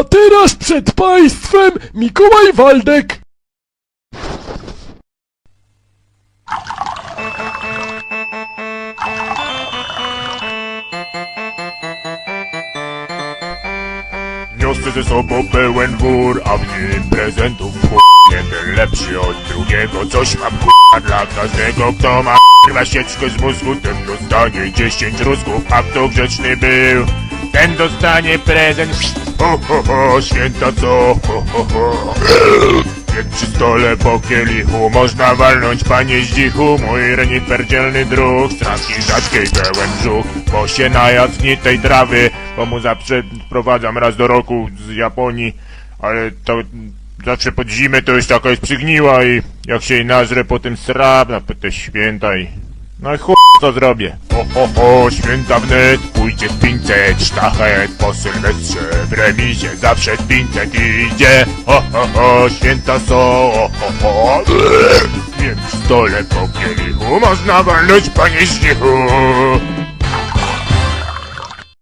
A teraz przed państwem Mikołaj Waldek. Niosę ze sobą pełen wór, a w nim prezentów chuj. Jeden lepszy od drugiego, coś mam k***a dla każdego, kto ma k***a sieczkę z mózgu, ten dostanie 10 rózgów, a kto grzeczny był, ten dostanie prezent. Ho, ho, ho, święta co, ho, ho, ho. Jak przy stole po kielichu można walnąć panie zdzichu. Mój renifer dzielny druh, strasznie rzadkiej pełen brzuch. Bo się najadł tej trawy, bo mu zawsze wprowadzam raz do roku z Japonii. Ale to zawsze pod zimę to już taka jest przygniła i jak się jej nażre potem srab na te święta i... No i chuj, co zrobię? Ho, ho, ho, święta wnet, pójdzie w 500, sztachet po sylwestrze, w remizie zawsze 500 idzie. Ho, ho, ho, święta są, ho, ho, ho. Wiem, w stole po kielichu można walnąć panie znichu.